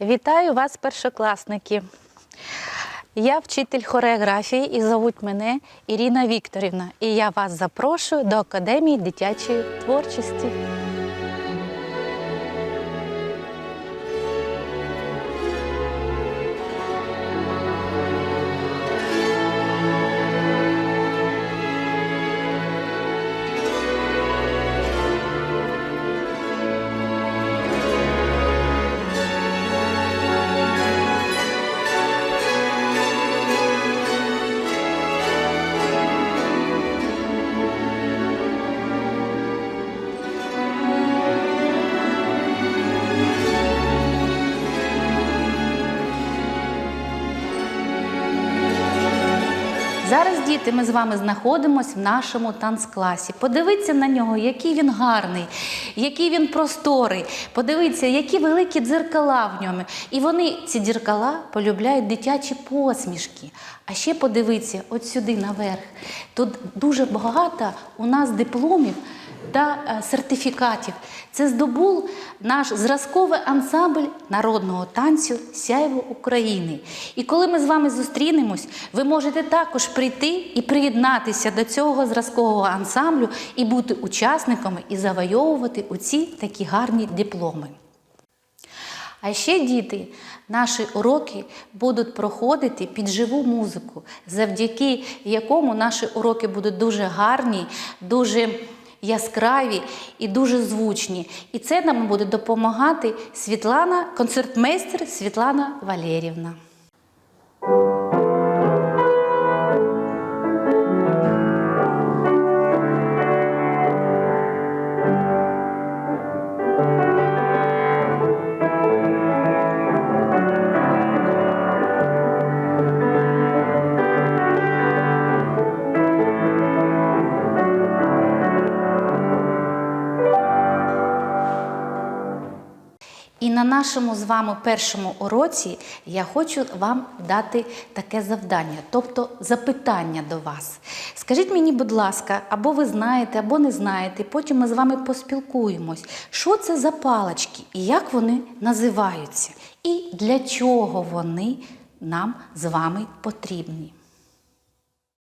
Вітаю вас, першокласники. Я вчитель хореографії і зовуть мене Ірина Вікторівна. І я вас запрошую до Академії дитячої творчості. Зараз, діти, ми з вами знаходимося в нашому танцкласі. Подивіться на нього, який він гарний, який він просторий. Подивіться, які великі дзеркала в ньому. І вони, ці дзеркала, полюбляють дитячі посмішки. А ще подивіться от сюди наверх. Тут дуже багато у нас дипломів та е, сертифікатів. Це здобув наш зразковий ансамбль народного танцю Сяйво України. І коли ми з вами зустрінемось, ви можете також прийти і приєднатися до цього зразкового ансамблю і бути учасниками і завойовувати оці такі гарні дипломи. А ще діти, наші уроки будуть проходити під живу музику, завдяки якому наші уроки будуть дуже гарні, дуже яскраві і дуже звучні. І це нам буде допомагати Світлана, концертмейстер Світлана Валерівна. На нашому з вами першому уроці я хочу вам дати таке завдання, тобто запитання до вас. Скажіть мені, будь ласка, або ви знаєте, або не знаєте, потім ми з вами поспілкуємось, що це за палички і як вони називаються, і для чого вони нам з вами потрібні.